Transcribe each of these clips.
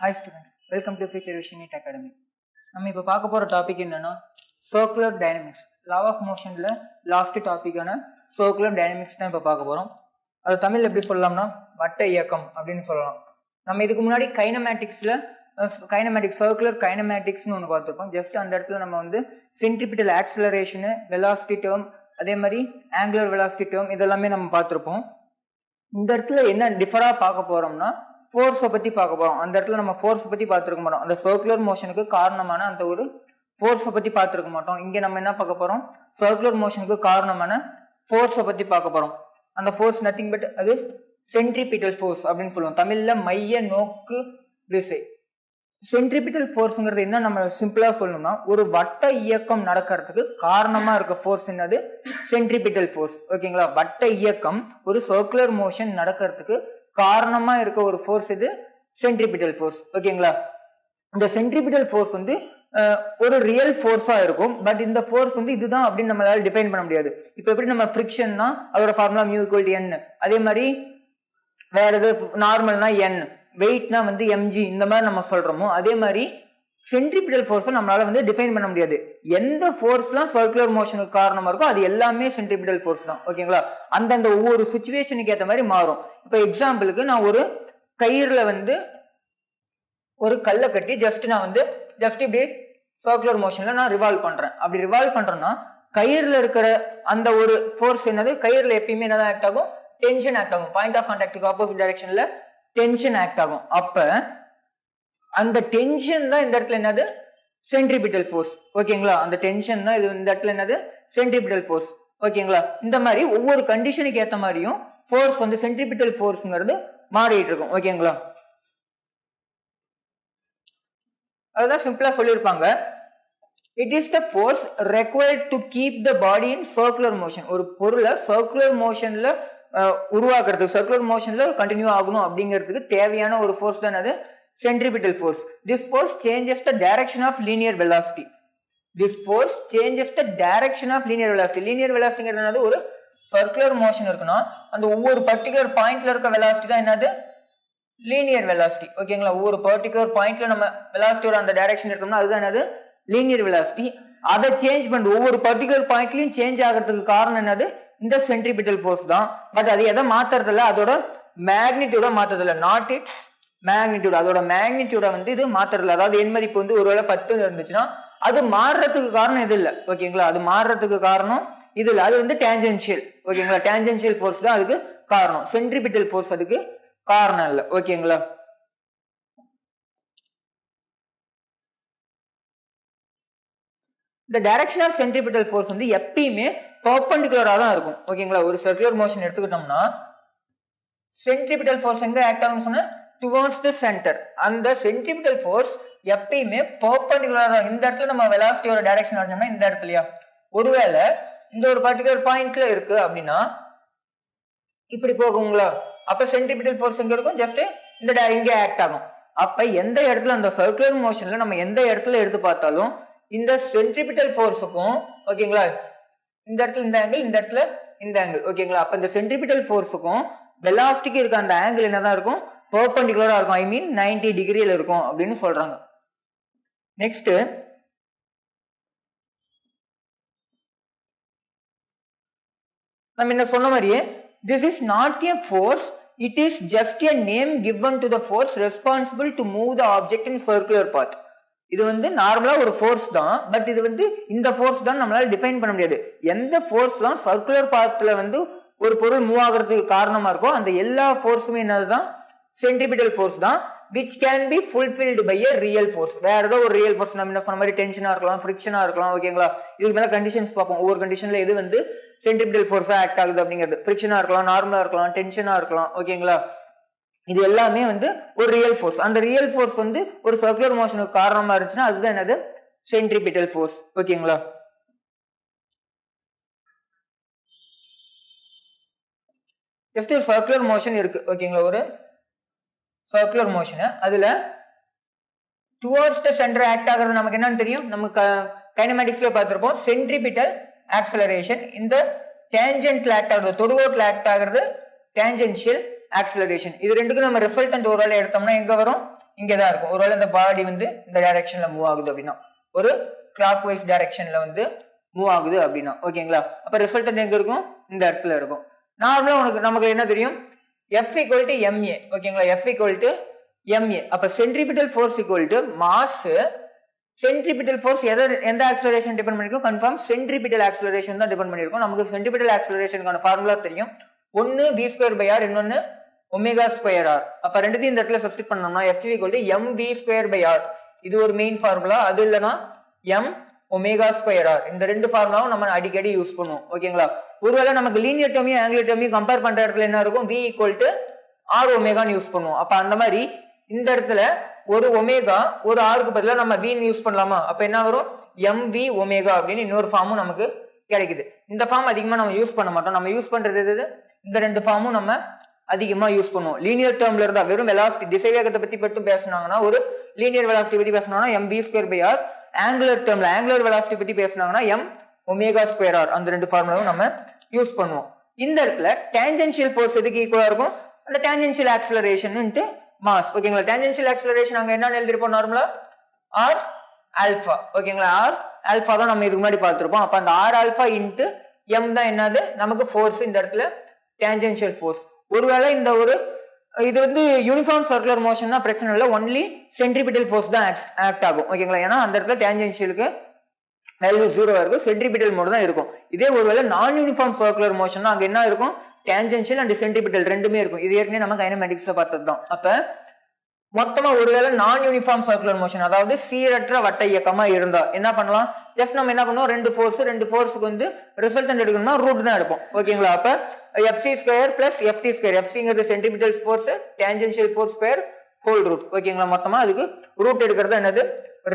Hi students welcome to future vision NEET academy நம்ம இப்போ பார்க்க போகிற டாபிக் என்னன்னா சர்க்குலர் டைனமிக்ஸ் லா ஆஃப் மோஷனில் லாஸ்ட் டாப்பிக்கான சர்க்குலர் டைனமிக்ஸ் தான் இப்போ பார்க்க போகிறோம் அது தமிழ் எப்படி சொல்லலாம்னா வட்ட இயக்கம் அப்படின்னு சொல்லலாம். நம்ம இதுக்கு முன்னாடி கைனமேட்டிக்ஸில் கைனமேட்டிக்ஸ் சர்க்குலர் கைனமேட்டிக்ஸ்னு ஒன்று பார்த்துருப்போம். ஜஸ்ட் அந்த இடத்துல நம்ம வந்து சென்ட்ரிபிட்டல் ஆக்சலரேஷனு வெலாசிட்டி டேர்ம் அதே மாதிரி ஆங்குலர் வெலாசிட்டி டேர்ம் இதெல்லாமே நம்ம பார்த்துருப்போம். இந்த இடத்துல என்ன டிஃபராக பார்க்க போகிறோம்னா ஃபோர்ஸை பற்றி பார்க்க போகிறோம் அந்த இடத்துல நம்ம ஃபோர்ஸை பற்றி பார்த்துருக்க மாட்டோம். அந்த சர்க்குலர் மோஷனுக்கு காரணமான அந்த ஒரு ஃபோர்ஸை பற்றி பார்த்துருக்க மாட்டோம். இங்கே நம்ம என்ன பார்க்க போகிறோம் சர்க்குலர் மோஷனுக்கு காரணமான ஃபோர்ஸை பற்றி பார்க்க போகிறோம் அந்த ஃபோர்ஸ் நத்திங் பட் அது சென்ட்ரிபிட்டல் ஃபோர்ஸ் அப்படின்னு சொல்லுவோம். தமிழில் மைய நோக்கு விசை சென்ட்ரிபிட்டல் ஃபோர்ஸுங்கிறது என்ன? நம்ம சிம்பிளாக சொல்லணும்னா ஒரு வட்ட இயக்கம் நடக்கிறதுக்கு காரணமாக இருக்க ஃபோர்ஸ் என்னது? சென்ட்ரிபிட்டல் ஃபோர்ஸ் ஓகேங்களா வட்ட இயக்கம் ஒரு சர்க்குலர் மோஷன் நடக்கிறதுக்கு காரணமா இருக்க ஒரு ஃபோர்ஸ் இது சென்ட்ரிபிட்டல் ஃபோர்ஸ் ஓகேங்களா? இந்த சென்ட்ரிபிட்டல் ஃபோர்ஸ் வந்து ஒரு ரியல் ஃபோர்ஸா இருக்கும். பட் இந்த ஃபோர்ஸ் வந்து இதுதான் அப்படின்னு நம்மளால டிஃபைன் பண்ண முடியாது. இப்போ எப்படி நம்ம ஃப்ரிக்ஷன்னா அதோட ஃபார்முலா மியூ ஈக்குவல் என் அதே மாதிரி வேற எது நார்மல்னா என் வெயிட்னா வந்து எம்ஜி இந்த மாதிரி நம்ம சொல்றோமோ அதே மாதிரி சென்ட்ரிபிடல் ஃபோர்ஸை நம்மளால வந்து டிஃபைன் பண்ண முடியாது. எந்த ஃபோர்ஸ்லாம் சர்க்குலர் மோஷனுக்கு காரணமாக இருக்கோ அது எல்லாமே சென்ட்ரிபிடல் ஃபோர்ஸ் தான். ஓகேங்களா அந்தந்த ஒவ்வொரு சுச்சுவேஷனுக்கு ஏற்ற மாதிரி மாறும். இப்போ எக்ஸாம்பிளுக்கு நான் ஒரு கயிறில் வந்து ஒரு கல்லை கட்டி ஜஸ்ட் நான் வந்து ஜஸ்ட் இப்படி சர்க்குலர் மோஷனில் நான் ரிவால்வ் பண்ணுறேன் அப்படி ரிவால்வ் பண்ணுறேன்னா கயிறில் இருக்கிற அந்த ஒரு ஃபோர்ஸ் என்னது? கயிறில் எப்பயுமே என்னதான் ஆக்ட் ஆகும்? டென்ஷன் ஆக்ட் ஆகும். பாயிண்ட் ஆஃப் கான்டாக்டுக்கு ஆப்போசிட் டைரக்ஷனில் டென்ஷன் ஆக்ட் ஆகும். அப்போ அந்த டென்ஷன் தான் இந்த இடத்துல என்னது? சென்ட்ரிபிட்டல் ஃபோர்ஸ் ஓகேங்களா அந்த டென்ஷன் தான் இது இந்த இடத்துல என்னது? சென்ட்ரிபிட்டல் ஃபோர்ஸ் ஓகேங்களா இந்த மாதிரி ஒவ்வொரு கண்டிஷனுக்கு ஏத்த மாதிரியும் ஃபோர்ஸ் வந்து சென்ட்ரிபிட்டல் ஃபோர்ஸ்ங்கிறது மாறிட்டு இருக்கும். ஓகேங்களா அதுதான் சிம்பிளா சொல்லியிருப்பாங்க. It is the force required to keep the body in circular motion ஒரு பொருளை சர்க்குலர் மோஷன்ல உருவாக்குறதுக்கு சர்க்குலர் மோஷன்ல கண்டினியூ ஆகணும் அப்படிங்கிறதுக்கு தேவையான ஒரு ஃபோர்ஸ் தான் அது centripetal force this force changes the direction of linear velocity this force changes the direction of linear velocity linear வெலாசிட்டிங்கிறது என்னது? ஒரு சர்க்குலர் மோஷன் இருக்குன்னா அந்த ஒவ்வொரு பர்டிகுலர் பாயிண்ட்ல இருக்க வெலாசிட்டி தான் என்னது? லீனியர் வெலாசிட்டி ஓகேங்களா ஒவ்வொரு பர்டிகுலர் பாயிண்ட்ல நம்ம வெலாசிட்டியோட அந்த டைரக்ஷன் எடுத்தோம்னா அதுதான் என்னது? லீனியர் வெலாசிட்டி அதை சேஞ்ச் பண்ணிட்டு ஒவ்வொரு பர்டிகுலர் பாயிண்ட்லயும் சேஞ்ச் ஆகிறதுக்கு காரணம் என்னது? இந்த சென்ட்ரிபிட்டல் ஃபோர்ஸ் தான். பட் அது எதை மாத்துறது இல்ல அதோட மேக்னிடியூட மாத்துறது இல்ல நாட் இட்ஸ் மேக்னிடியூட் அதோட மேக்னிடியூட வந்து இது மாத்துறது அதாவது எண் மதிப்பு வந்து ஒருவேளை பத்து இருந்துச்சுன்னா அது மாறுறதுக்கு காரணம் இது இல்ல. ஓகேங்களா அது மாறுறதுக்கு காரணம் இது இல்லை. அது வந்து டேஞ்சென்ஷியல் ஓகேங்களா டேஞ்சென்ஷியல் ஃபோர்ஸ் தான் அதுக்கு காரணம். சென்ட்ரிபிட்டல் ஃபோர்ஸ் அதுக்கு காரணம் இல்ல. ஓகேங்களா இந்த டைரக்ஷன் ஆஃப் சென்ட்ரிபிட்டல் ஃபோர்ஸ் வந்து எப்பயுமே பர்பண்டிகுலரா தான் இருக்கும். ஓகேங்களா ஒரு சர்க்குலர் மோஷன் எடுத்துக்கிட்டோம்னா சென்ட்ரிபிட்டல் ஃபோர்ஸ் எங்க ஆக்ட் ஆகும்னு சொன்னா டுவார்ட்ஸ் த சென்டர் அந்த சென்ட்ரிபிட்டல் ஃபோர்ஸ் எப்பயுமே பர்பண்டிகுலராக தான். இந்த இடத்துல நம்ம வெலாசிட்டியோட டைரக்ஷன் வரைஞ்சோம்னா இந்த இடத்துலயா? ஒருவேளை இந்த ஒரு பர்டிகுலர் பாயிண்ட்ல இருக்கு அப்படின்னா இப்படி போகுங்களா? அப்ப சென்ட்ரிபிட்டல் ஃபோர்ஸ் எங்க இருக்கும்? ஜஸ்ட் இந்த இங்கே ஆக்ட் ஆகும். அப்ப எந்த இடத்துல அந்த சர்க்குலர் மோஷன்ல நம்ம எந்த இடத்துல எடுத்து பார்த்தாலும் இந்த சென்ட்ரிபிட்டல் ஃபோர்ஸுக்கும் ஓகேங்களா? இந்த இடத்துல இந்த ஆங்கிள் இந்த இடத்துல இந்த ஆங்கிள் ஓகேங்களா? அப்ப இந்த சென்ட்ரிபிட்டல் ஃபோர்ஸுக்கும் வெலாசிட்டிக்கு இருக்க அந்த ஆங்கிள் என்னதான் இருக்கும்? பர்பண்டிகுலராக இருக்கும். ஐ மீன் நைன்டி டிகிரியில் இருக்கும் அப்படின்னு சொல்கிறாங்க நெக்ஸ்ட்டு நம்ம என்ன சொன்ன மாதிரியே this is not a force it is just a name given to the force responsible to move the object in circular path இது வந்து நார்மலாக ஒரு ஃபோர்ஸ் தான் பட் இது வந்து இந்த ஃபோர்ஸ் தான் நம்மளால் டிஃபைன் பண்ண முடியாது. எந்த ஃபோர்ஸ்லாம் சர்க்குலர் பாத்தில் வந்து ஒரு பொருள் மூவ் ஆகுறதுக்கு காரணமாக இருக்கோ அந்த எல்லா ஃபோர்ஸுமே என்னது தான் சென்ட்ரிபிட்டல் ஃபோர்ஸ் தான் which can be fulfilled by a real force வேற ஏதோ ஒரு ரியல் ஃபோர்ஸ் நம்ம என்ன சொன்ன மாதிரி டென்ஷனாக இருக்கலாம் ஃப்ரிக்ஷனாக இருக்கலாம் ஓகேங்களா இதுக்கு மேலே கண்டிஷன்ஸ் பார்ப்போம். ஒவ்வொரு கண்டிஷனில் எது வந்து சென்ட்ரிபிட்டல் ஃபோர்ஸாக ஆக்ட் ஆகுது அப்படிங்கிறது. ஃப்ரிக்ஷனாக இருக்கலாம் நார்மலாக இருக்கலாம் டென்ஷனாக இருக்கலாம் ஓகேங்களா இது எல்லாமே வந்து ஒரு ரியல் ஃபோர்ஸ் அந்த ரியல் ஃபோர்ஸ் வந்து ஒரு சர்க்குலர் மோஷனுக்கு காரணமாக இருந்துச்சுன்னா அதுதான் என்னது? சென்ட்ரிபிட்டல் ஃபோர்ஸ் ஓகேங்களா ஜஸ்ட் ஒரு சர்க்குலர் மோஷன் இருக்கு ஓகேங்களா ஒரு சர்க்குலர் மோஷனு அதில் டுவர்ட்ஸ் த சென்டர் ஆக்ட் ஆகிறது நமக்கு என்னன்னு தெரியும்? நம்ம கைனமேட்டிக்ஸ்லேயே பார்த்துருப்போம். சென்ட்ரிபிட்டல் ஆக்சலரேஷன் இந்த டேஞ்சன்ட்ல ஆக்ட் ஆகுறது. தொடுகோட்டில் ஆக்ட் ஆகிறது டேஞ்சென்ஷியல் ஆக்சலரேஷன் இது ரெண்டுக்கும் நம்ம ரிசல்டன்ட் ஒரு வேலை எடுத்தோம்னா எங்கே வரும்? இங்கே தான் இருக்கும். ஒருவேளை இந்த பாடி வந்து இந்த டைரக்ஷனில் மூவ் ஆகுது அப்படின்னா. ஒரு கிளாக் வைஸ் டைரக்ஷனில் வந்து மூவ் ஆகுது அப்படின்னா. ஓகேங்களா அப்போ ரிசல்ட் எங்கே இருக்கும்? இந்த இடத்துல இருக்கும். நார்மலாக உனக்கு நமக்கு என்ன தெரியும்? எஃப் ஈக்குவல் டு எம்ஏ ஓகேங்களா எஃப் ஈக்குவல் டு எம்ஏ அப்ப centripetal force equal to mass centripetal force எதை எந்த ஆக்சலரேஷன் டிபெண்ட் பண்ணிருக்கும் கன்ஃபார்ம் சென்ட்ரிபிட்டல் ஆக்சலரேஷன் தான் டிபெண்ட் பண்ணிருக்கும். நமக்கு சென்ட்ரிபிட்டல் ஆக்சலரேஷனுக்கான ஃபார்முலா தெரியும். ஒன்னு பி ஸ்கொயர் பை ஆர் இன்னொன்னு ஒமேகா ஸ்கொயர் ஆர் அப்ப ரெண்டுத்தையும் இந்த இடத்துல சப்ஸ்டிட் பண்ணோம்னா F equal to M V square by R இது ஒரு மெயின் ஃபார்முலா அது இல்லைன்னா எம் ஒமேகா ஸ்கொயர் ஆர் இந்த ரெண்டு ஃபார்முலாவும் நம்ம அடிக்கடி யூஸ் பண்ணுவோம். ஓகேங்களா ஒருவேளை நமக்கு லீனியர் டேர்மையும் ஆங்கிலர் டேர்மையும் கம்பேர் பண்ற இடத்துல என்ன இருக்கும்? வி ஈக்குவல் டு ஆர் ஒமேகான்னு யூஸ் பண்ணுவோம். அப்ப அந்த மாதிரி இந்த இடத்துல ஒரு ஒமேகா ஒரு ஆருக்கு பதிலாக நம்ம வின்னு யூஸ் பண்ணலாமா? அப்ப என்ன வரும்? எம் வி ஒமேகா அப்படின்னு இன்னொரு ஃபார்மும் நமக்கு கிடைக்குது. இந்த ஃபார்ம் அதிகமா நம்ம யூஸ் பண்ண மாட்டோம். நம்ம யூஸ் பண்றது எது? இந்த ரெண்டு ஃபார்மும் நம்ம அதிகமா யூஸ் பண்ணுவோம். லீனியர் டேர்ம்ல இருந்தா வெறும் வெலாசிட்டி திசைவேகத்தை பத்தி மட்டும் பேசினாங்கன்னா ஒரு லீனியர் வெலாசிட்டி பத்தி பேசினாங்கன்னா M V square by R angular டேர்ம்ல angular velocity பத்தி பேசினாங்கன்னா எம் ஒமேகா ஸ்கொயர் ஆர் அந்த ரெண்டு ஃபார்முலாவும் நம்ம யூஸ் பண்ணுவோம். இந்த இடத்துல டேஞ்சென்ஷியல் ஃபோர்ஸ் எதுக்கு ஈக்குவலாக இருக்கும்? அந்த டேஞ்சென்ஷியல் ஆக்சலரேஷன்ட்டு மாஸ் ஓகேங்களா டேஞ்சென்ஷியல் ஆக்சலரேஷன் அங்கே என்னென்னு எழுதிருப்போம் நார்மலா ஆர் ஆல்ஃபா ஓகேங்களா ஆர் ஆல்ஃபா தான் நம்ம இதுக்கு முன்னாடி பார்த்துருப்போம். அப்போ அந்த ஆர் ஆல்ஃபா இன்ட்டு எம் தான் என்னது? நமக்கு ஃபோர்ஸ் இந்த இடத்துல டேஞ்சென்ஷியல் ஃபோர்ஸ் ஒருவேளை இந்த ஒரு இது வந்து யூனிஃபார்ம் சர்க்குலர் மோஷன்னா பிரச்சனை இல்லை. ஒன்லி சென்ட்ரிபிட்டல் ஃபோர்ஸ் தான் ஆக்ட் ஆகும். ஓகேங்களா ஏன்னா அந்த இடத்துல டேஞ்சென்ஷியலுக்கு வேல்யூ ஜீரோவாக இருக்கும் சென்ட்ரிபிட்டல் மோடு தான் இருக்கும். இதே ஒருவேளை நான் யூனிஃபார்ம் சர்க்குலர் மோஷன் அங்கே என்ன இருக்கும்? டேஞ்சென்ஷியல் அண்ட் சென்ட்ரிபிட்டல் ரெண்டுமே இருக்கும். இது ஏற்கனவே நம்ம கைனமெட்டிக்ஸ்ல பார்த்தது தான் அப்போ மொத்தமா ஒருவேளை நான் யூனிஃபார்ம் சர்க்குலர் மோஷன் அதாவது சீரற்ற வட்ட இயக்கமா இருந்தா என்ன பண்ணலாம்? ஜஸ்ட் நம்ம என்ன பண்ணுவோம்? ரெண்டு ஃபோர்ஸ் ரெண்டு ஃபோர்ஸுக்கு வந்து ரிசல்டன்ட் எடுக்கணும்னா ரூட் தான் எடுப்போம். ஓகேங்களா? அப்ப FC square plus FT square எஃப்சிங்கிறது centripetal force tangential force square whole root ஓகேங்களா? மொத்தமா அதுக்கு ரூட் எடுக்கிறது என்னது?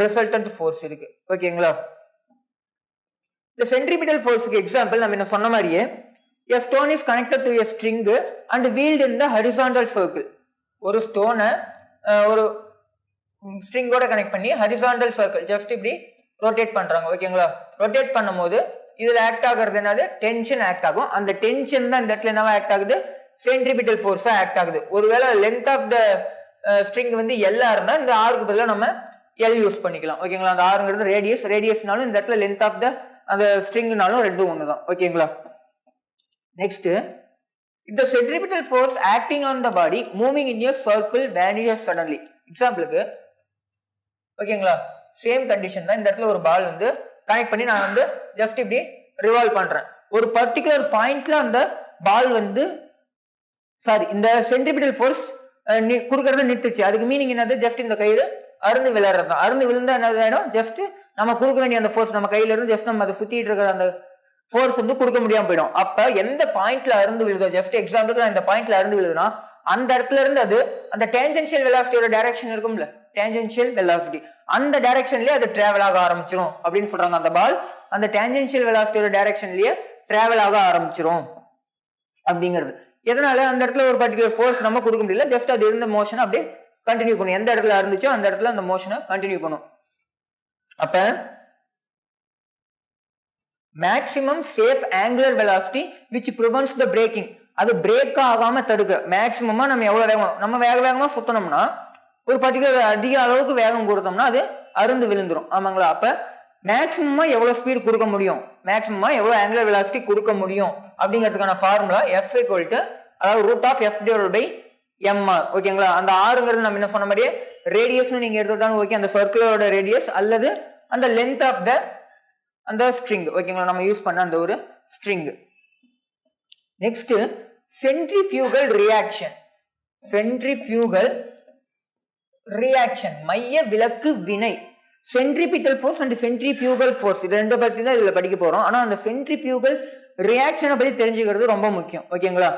ரிசல்டன்ட் ஃபோர்ஸ் இதுக்கு. ஓகேங்களா? இந்த சென்ட்ரிபிடல் ஃபோர்ஸுக்கு எக்ஸாம்பிள் நம்ம என்ன சொன்ன மாதிரியே a stone is connected to a string and whirled in the horizontal circle ஒரு ஸ்டோனை ஒரு ஸ்ட்ரிங்கோட கனெக்ட் பண்ணி ஹரிசாண்டல் சர்க்கிள் ஜஸ்ட் இப்படி ரொட்டேட் பண்ணுறாங்க ஓகேங்களா ரொட்டேட் பண்ணும்போது இதில் ஆக்ட் ஆகிறது என்னது? டென்ஷன் ஆக்ட் ஆகும். அந்த டென்ஷன் தான் இந்த இடத்துல என்னவா ஆக்ட் ஆகுது? சென்ட்ரிபிட்டல் ஃபோர்ஸாக ஆக்ட் ஆகுது. ஒருவேளை லென்த் ஆஃப் த ஸ்ட்ரிங் வந்து எல்லா இருந்தால் இந்த ஆறுக்கு பதிலாக நம்ம எல் யூஸ் பண்ணிக்கலாம் ஓகேங்களா அந்த ஆறுங்கிறது ரேடியஸ் ரேடியஸ்னாலும் இந்த இடத்துல லென்த் ஆஃப் த அந்த ஸ்ட்ரிங்னாலும் ரெண்டும் ஒன்று தான் ஓகேங்களா நெக்ஸ்ட் இந்த centripetal force acting on the body moving in your circle vanishes suddenly எக்ஸாம்பிளுக்கு ஓகேங்களா? சேம் கண்டிஷன் தான். இந்த இடத்துல ஒரு பால் வந்து கனெக்ட் பண்ணி நான் வந்து ஜஸ்ட் இப்படி ரிவால்வ் பண்றேன். ஒரு பர்டிகுலர் பாயிண்ட்ல அந்த பால் வந்து சாரி இந்த சென்ட்ரிபிட்டல் ஃபோர்ஸ் குடுக்கறத நிறுத்துச்சு. அதுக்கு மீனிங் என்னது? ஜஸ்ட் இந்த கயிறு அருந்து விளையாடுறது தான். அருந்து விழுந்தா என்னது ஆயிடும்? ஜஸ்ட் நம்ம கொடுக்க வேண்டிய அந்த ஃபோர்ஸ் நம்ம கையில இருந்து ஜஸ்ட் நம்ம அதை சுத்திட்டு இருக்கிற அந்த ஃபோர்ஸ் வந்து கொடுக்க முடியாம போயிடும். அப்ப எந்த பாயிண்ட்ல அருந்து விழுதோ ஜஸ்ட் எக்ஸாம்பிளுக்கு நான் இந்த பாயிண்ட்ல அருந்து விழுதுன்னா அந்த இடத்துல இருந்து அது அந்த டேஞ்சென்ஷியல் வெலாசிட்டியோட டைரக்ஷன் இருக்கும்ல டேஞ்சென்ஷியல் வெலாசிட்டி அந்த டைரக்ஷன்லயே அது டிராவல் ஆக ஆரம்பிச்சிரும் அப்படின்னு சொல்றாங்க அந்த பால் அந்த டேஞ்சென்ஷியல் வெலாசிட்டியோட டைரக்ஷன்லயே டிராவல் ஆக ஆரம்பிச்சிரும் அப்படிங்கிறது. எதனால அந்த இடத்துல ஒரு பர்டிகுலர் ஃபோர்ஸ் நம்ம கொடுக்க முடியல ஜஸ்ட் அது இருந்த மோஷன் அப்படியே கண்டினியூ பண்ணும். எந்த இடத்துல இருந்துச்சோ அந்த இடத்துல அந்த மோஷனை கண்டினியூ பண்ணும். அப்ப maximum safe angular velocity which prevents the breaking அது பிரேக் ஆகாம தடுக்க. மேக்சிமமா நம்ம எவ்வளவு வேகம் நம்ம வேக வேகமா சுத்தனோம்னா ஒரு பர்டிகுலர் அதிக அளவுக்கு வேகம் கொடுத்தோம்னா அது அருந்து விழுந்துரும். ஆமாங்களா? அப்ப மேக்சிமமா எவ்வளவு ஸ்பீடு கொடுக்க முடியும்? மேக்சிமமா எவ்வளவு ஆங்குலர் வெலாசிட்டி கொடுக்க முடியும்? அப்படிங்கிறதுக்கான ஃபார்முலா எஃப் ஈக்குவல் டு அதாவது root of F divide by MR ஓகேங்களா அந்த ஆறுங்கிறது நம்ம என்ன சொன்ன மாதிரியே ரேடியஸ்னு நீங்க எடுத்துட்டாலும் ஓகே அந்த சர்க்கிளோட ரேடியஸ் அல்லது அந்த லென்த் ஆஃப் த அந்த ஸ்ட்ரிங் ஓகேங்களா நம்ம யூஸ் பண்ண அந்த ஒரு string next centrifugal reaction centrifugal reaction மைய விளக்கு வினை. Centripetal force and centrifugal force இது ரெண்டு பத்தி தான் இதுல படிக்க போறோம். ஆனா அந்த சென்ட்ரிஃபியூகல் ரியாக்ஷனை பத்தி தெரிஞ்சுக்கிறது ரொம்ப முக்கியம். ஓகேங்களா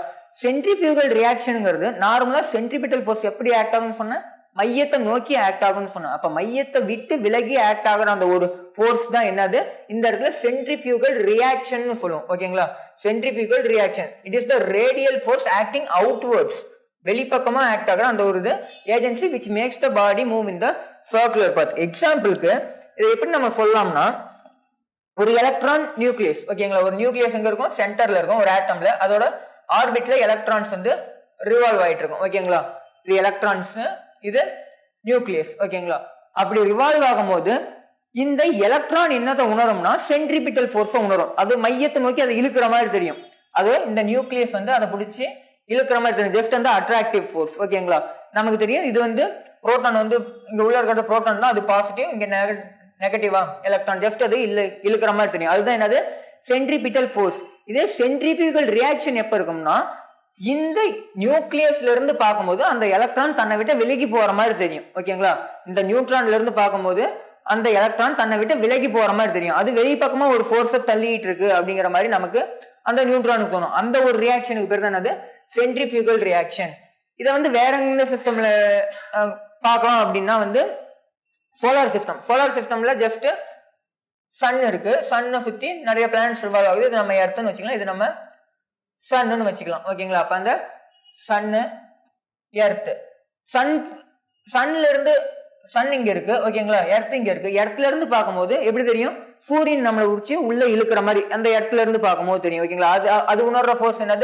சென்ட்ரிஃபியூகல் ரியாக்ஷனுங்கிறது நார்மலா சென்ட்ரிபிட்டல் ஃபோர்ஸ் எப்படி ஆக்ட் ஆகும்னு சொன்ன மையத்தை நோக்கி ஆக்ட் ஆகும்னு சொன்னேன் அப்ப மையத்தை விட்டு விலகி ஆக்ட் ஆகுற அந்த ஒரு ஃபோர்ஸ் தான் என்னது? இந்த இடத்துல சென்ட்ரிபியூகல் ரியாக்ஷன் சொல்லுவோம். ஓகேங்களா centrifugal reaction it is the radial force acting outwards வெளிப்பக்கமா act ஆகிற அந்த ஒரு இது agency which makes the body move in the circular path எக்ஸாம்பிளுக்கு இது எப்படி நம்ம சொல்லலாம்னா ஒரு எலக்ட்ரான் நியூக்ளியஸ் ஓகேங்களா ஒரு நியூக்ளியஸ் எங்க இருக்கும்? சென்டர்ல இருக்கும் ஒரு ஆட்டம்ல அதோட ஆர்பிட்ல எலக்ட்ரான்ஸ் வந்து ரிவால்வ் ஆயிட்டு இருக்கும். ஓகேங்களா இது எலக்ட்ரான்ஸ் இது நியூக்ளியஸ் ஓகேங்களா? அப்படி ரிவால்வ் ஆகும்போது இந்த எலக்ட்ரான் என்னத்தை உணரும்னா சென்ட்ரிபிட்டல் ஃபோர்ஸை உணரும். அது மையத்தை நோக்கி அதை இழுக்கிற மாதிரி தெரியும். அது இந்த நியூக்ளியஸ் வந்து அதை பிடிச்சி இழுக்கிற மாதிரி தெரியும். ஜஸ்ட் வந்து அட்ராக்டிவ் ஃபோர்ஸ் ஓகேங்களா? நமக்கு தெரியும் இது வந்து புரோட்டான் வந்து இங்க உள்ள இருக்கிற புரோட்டான் தான் அது பாசிட்டிவ் இங்க நெகட்டிவா எலக்ட்ரான் ஜஸ்ட் அது இல்ல இழுக்கிற மாதிரி தெரியும். அதுதான் என்னது? சென்ட்ரிபிட்டல் ஃபோர்ஸ் இதே சென்ட்ரிபியூகல் ரியாக்ஷன் எப்போ இருக்கும்னா இந்த நியூக்ளியஸ்ல இருந்து பார்க்கும்போது அந்த எலக்ட்ரான் தன்னை விட்டு விலகி போற மாதிரி தெரியும். ஓகேங்களா? இந்த நியூட்ரான்ல இருந்து பார்க்கும்போது அந்த எலக்ட்ரான் தன்னை விட்டு விலகி போற மாதிரி தெரியும். அது வெளி பக்கமா ஒரு ஃபோர்ஸை தள்ளிட்டு இருக்கு அப்படிங்கிற மாதிரி நமக்கு அந்த நியூட்ரானுக்கு தோணும். அந்த ஒரு ரியாக்ஷனுக்கு பேர் தான் அது சென்ட்ரிஃபியூகல் ரியாக்ஷன் இதை வந்து வேற எந்த சிஸ்டம்ல பார்க்கலாம் அப்படின்னா வந்து சோலார் சிஸ்டம் சோலார் சிஸ்டம்ல ஜஸ்ட் சன் இருக்கு. சன்னை சுத்தி நிறைய பிளானட்ஸ் ரிவால்வ் ஆகுது. இது நம்ம எர்த்துன்னு வச்சுக்கலாம். இது நம்ம சன்னு வச்சுக்கலாம். ஓகேங்களா? அப்ப அந்த சன்னு எர்த்து. சன் சன்ல இருந்து சன் இங்க இருக்கு. ஓகேங்களா? எர்த் இங்க இருக்கு. எர்த்ல இருந்து பார்க்கும்போது எப்படி தெரியும்? சூரியன் நம்மளை உரிச்சு உள்ள இழுக்கிற மாதிரி அந்த இடத்துல இருந்து பார்க்கும்போது தெரியும். ஓகேங்களா? அது அது உணர்ற ஃபோர்ஸ் என்னது?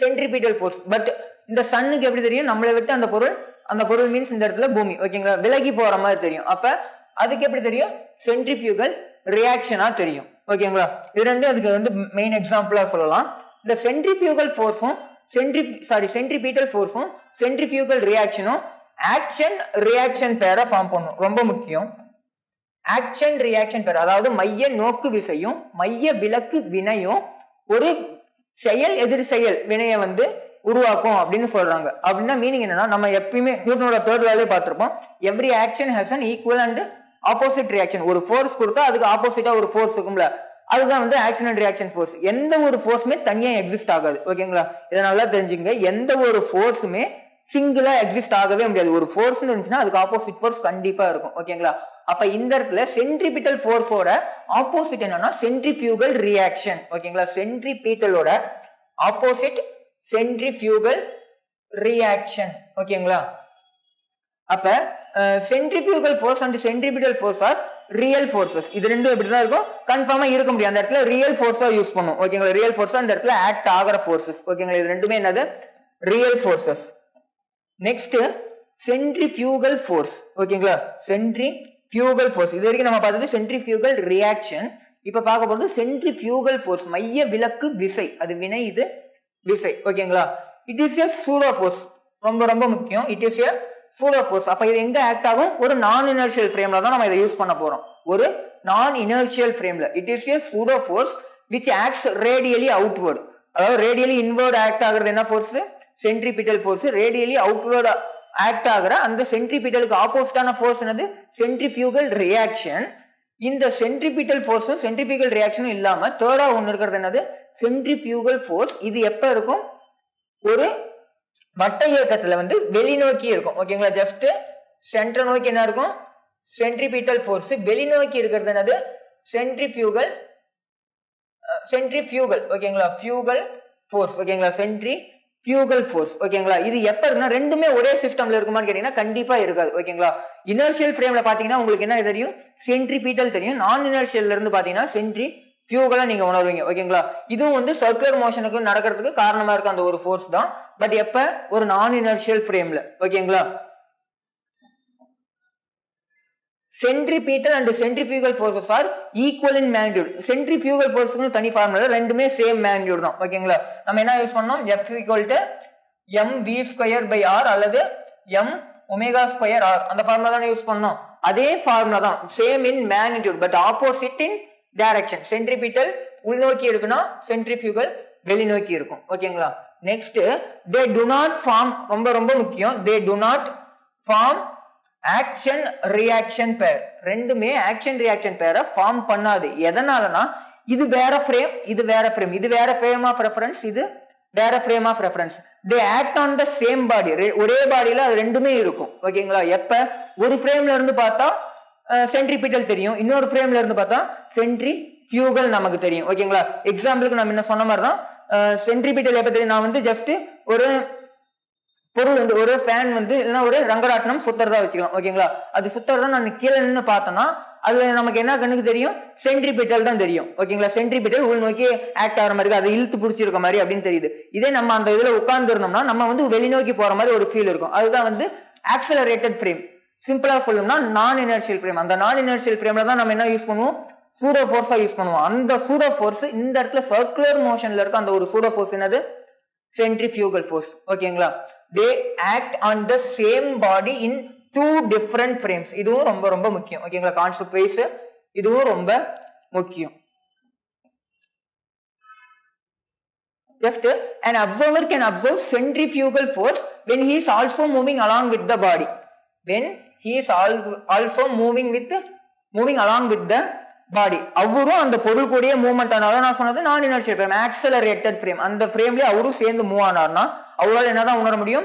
சென்ட்ரிபீட்டல் ஃபோர்ஸ் பட் இந்த சன்னுக்கு எப்படி தெரியும்? நம்மளை விட்டு அந்த பொருள் அந்த பொருள் மீன்ஸ் இந்த இடத்துல பூமி. ஓகேங்களா? விலகி போற மாதிரி தெரியும். அப்ப அதுக்கு எப்படி தெரியும்? சென்ட்ரிபியூகல் ரியாக்ஷனா தெரியும். ஓகேங்களா? இது ரெண்டும் அதுக்கு வந்து மெயின் எக்ஸாம்பிளா சொல்லலாம். இந்த சென்ட்ரிபியூகல் ஃபோர்ஸும் சென்ட்ரி சாரி சென்ட்ரிபீட்டல் ஃபோர்ஸும் சென்ட்ரிபியூகல் ரியாக்ஷனும் ஆக்ஷன் ரியாக்ஷன் பேரை ஃபார்ம் பண்ணும். ரொம்ப முக்கியம். ஆக்ஷன் ரியாக்ஷன் பேர் அதாவது மைய நோக்கு விசையும் மைய விலக்கு வினையும் ஒரு செயல் எதிர் செயல் வினையை வந்து உருவாக்கும் அப்படின்னு சொல்றாங்க. அப்படின்னா மீனிங் என்னன்னா நம்ம எப்பயுமே நியூட்டனோட தேர்ட் வேலையை பார்த்துருப்போம். Every action has an equal and opposite reaction ஒரு ஃபோர்ஸ் கொடுத்தா அதுக்கு ஆப்போசிட்டா ஒரு ஃபோர்ஸ் இருக்கும்ல. அதுதான் வந்து ஆக்ஷன் அண்ட் ரியாக்ஷன் ஃபோர்ஸ் எந்த ஒரு ஃபோர்ஸுமே தனியா எக்ஸிஸ்ட் ஆகாது. ஓகேங்களா இதை நல்லா தெரிஞ்சுங்க எந்த ஒரு ஃபோர்ஸுமே சிங்கிளா எக்ஸிஸ்ட் ஆகவே முடியாது. ஒரு ஃபோர்ஸ் இருந்துச்சுன்னா அதுக்கு ஆப்போசிட் ஃபோர்ஸ் கண்டிப்பா இருக்கும். ஓகேங்களா அப்ப இந்த இடத்துல சென்ட்ரிபிட்டல் ஃபோர்ஸோட ஆப்போசிட் என்னன்னா சென்ட்ரிபியூகல் ரியாக்ஷன் ஓகேங்களா சென்ட்ரிபீட்டலோட ஆப்போசிட் சென்ட்ரிபியூகல் ரியாக்ஷன் ஓகேங்களா அப்ப centrifugal force and centripetal force are real forces இது ரெண்டும் எப்படி தான் இருக்கும் கன்ஃபார்மா இருக்க முடியும். அந்த இடத்துல ரியல் ஃபோர்ஸா யூஸ் பண்ணும். ஓகேங்களா ரியல் ஃபோர்ஸ் அந்த இடத்துல ஆக்ட் ஆகிற ஃபோர்ஸஸ் ஓகேங்களா இது ரெண்டுமே என்னது? Real forces next centrifugal force ஓகேங்களா சென்ட்ரி ஃபியூகல் ஃபோர்ஸ் இது வரைக்கும் நம்ம பார்த்தது சென்ட்ரிபியூகல் ரியாக்ஷன் இப்ப பார்க்க போறது சென்ட்ரிபியூகல் ஃபோர்ஸ் மைய விலக்கு விசை. அது வினை இது விசை. ஓகேங்களா it is a pseudo force ரொம்ப ரொம்ப முக்கியம். It is a pseudo force அப்ப இது எங்க ஆக்ட் ஆகும்? ஒரு நான் இனர்ஷியல் ஃப்ரேம்ல தான் நம்ம இதை யூஸ் பண்ண போறோம். ஒரு நான் இனர்ஷியல் ஃப்ரேம்ல it is a pseudo force which acts radially outward அதாவது ரேடியலி இன்வேர்டு ஆக்ட் ஆகுறது என்ன force centripetal force radially outward act ஆகிற அந்த சென்ட்ரிபிட்டலுக்கு ஆப்போசிட்டான ஃபோர்ஸ் என்னது? சென்ட்ரிஃபியூகல் ரியாக்ஷன் இந்த சென்ட்ரிபிட்டல் ஃபோர்ஸும் சென்ட்ரிபியூகல் ரியாக்ஷனும் இல்லாமல் தேர்டாக ஒன்று இருக்கிறது என்னது? சென்ட்ரிஃபியூகல் ஃபோர்ஸ் இது எப்போ இருக்கும்? ஒரு வட்ட இயக்கத்துல வந்து வெளிநோக்கி இருக்கும். ஓகேங்களா ஜஸ்ட் சென்ட்ரை நோக்கி என்ன இருக்கும்? சென்ட்ரிபீட்டல் ஃபோர்ஸ் வெளிநோக்கி இருக்கிறது என்னது? சென்ட்ரிபியூகல் சென்ட்ரிபியூகல் ஓகேங்களா பியூகல் ஃபோர்ஸ் ஓகேங்களா சென்ட்ரி பியூகல் ஃபோர்ஸ் ஓகேங்களா இது எப்ப இருக்குன்னா ரெண்டுமே ஒரே சிஸ்டம்ல இருக்குமான்னு கேட்டீங்கன்னா கண்டிப்பா இருக்காது. ஓகேங்களா இனர்ஷியல் ஃப்ரேம்ல பாத்தீங்கன்னா உங்களுக்கு என்ன தெரியும்? சென்ட்ரிபீட்டல் தெரியும். நான் இனர்ஷியல்ல இருந்து பாத்தீங்கன்னா சென்ட்ரி பியூகலா நீங்க உணர்வீங்க ஓகேங்களா இதுவும் வந்து சர்க்குலர் மோஷனுக்கு நடக்கிறதுக்கு காரணமா இருக்க அந்த ஒரு ஃபோர்ஸ் தான். பட் எப்ப? ஒரு நான் இனர்ஷியல் ஃப்ரேம்ல ஓகேங்களா centripetal and centrifugal forces are equal in magnitude centrifugal ஃபோர்ஸ்க்கு தனி ஃபார்முலா ரெண்டுமே சேம் மேக்னிடியூட் தான் ஓகேங்களா நம்ம என்ன யூஸ் பண்ணோம்? F equal to M V square by R அல்லது எம் ஒமேகா ஸ்கொயர் ஆர் அந்த ஃபார்முலா தானே யூஸ் பண்ணோம். அதே ஃபார்முலா தான் same in magnitude but opposite in direction centripetal உள்நோக்கி இருக்குன்னா சென்ட்ரிபியூகல் வெளிநோக்கி இருக்கும். ஓகேங்களா next they do not form ரொம்ப ரொம்ப முக்கியம். They do not form action reaction pair ரெண்டுமே ஆக்ஷன் ரியாக்ஷன் பேரை ஃபார்ம் பண்ணாது. எதனாலனா இது வேற ஃப்ரேம் இது வேற ஃப்ரேம் இது வேற ஃப்ரேம் ஆஃப் ரெஃபரன்ஸ் இது வேற frame of reference they act on the same body ஒரே பாடியில அது ரெண்டுமே இருக்கும். ஓகேங்களா எப்ப? ஒரு ஃப்ரேம்ல இருந்து பார்த்தா சென்ட்ரிபிட்டல் தெரியும். இன்னொரு ஃப்ரேம்ல இருந்து பார்த்தா சென்ட்ரி கியூகள் நமக்கு தெரியும். ஓகேங்களா எக்ஸாம்பிளுக்கு நம்ம என்ன சொன்ன மாதிரி தான் சென்ட்ரிபிட்டல் எப்ப தெரியும்? நான் வந்து ஜஸ்ட் ஒரு பொருள் வந்து ஒரு ஃபேன் வந்து இல்லைன்னா ஒரு ரங்கராட்டனம் சுத்துறதா வச்சுக்கலாம். ஓகேங்களா அது சுத்துறதா நான் கீழே நின்று பார்த்தேன்னா அதுல நமக்கு என்ன கண்ணுக்கு தெரியும்? சென்ட்ரிபிட்டல் தான் தெரியும். ஓகேங்களா சென்ட்ரிபிட்டல் உள் நோக்கி ஆக்ட் ஆகிற மாதிரி அதை இழுத்து பிடிச்சிருக்க மாதிரி அப்படின்னு தெரியுது. இதே நம்ம அந்த இதுல உட்கார்ந்து இருந்தோம்னா நம்ம வந்து வெளிநோக்கி போற மாதிரி ஒரு ஃபீல் இருக்கும். அதுதான் வந்து ஆக்சலரேட்டட் ஃப்ரேம் சிம்பிளா சொல்லணும்னா நான் இனர்ஷியல் ஃப்ரேம் அந்த நான் இனர்ஷியல் ஃப்ரேம்ல தான் நம்ம என்ன யூஸ் பண்ணுவோம்? சூடோ ஃபோர்ஸா யூஸ் பண்ணுவோம். அந்த சூடோ ஃபோர்ஸ் இந்த இடத்துல சர்க்குலர் மோஷன்ல இருக்க அந்த ஒரு சூடோ ஃபோர்ஸ் என்னது? சென்ட்ரிஃபியூகல் ஃபோர்ஸ் ஓகேங்களா they act on the same body in two different frames இதுவும் ரொம்ப ரொம்ப முக்கியம். ஓகேங்களா கான்செப்ட் வைஸ் இதுவும் ரொம்ப முக்கியம். Just and observer observe centrifugal force when he is also moving along with the body when he is al- also moving with moving along with the அவரும் அந்த பொருள் கூடிய மூவ்மெண்ட் ஆனாலும் நான் சொன்னது நான் இனர்ஷியல் ஃப்ரேம் ஆக்சலரேட்டட் ஃப்ரேம் அந்த ஃப்ரேம்லயே அவரும் சேர்ந்து மூவ் ஆனார்னா அவரால் என்னதான் உணர முடியும்?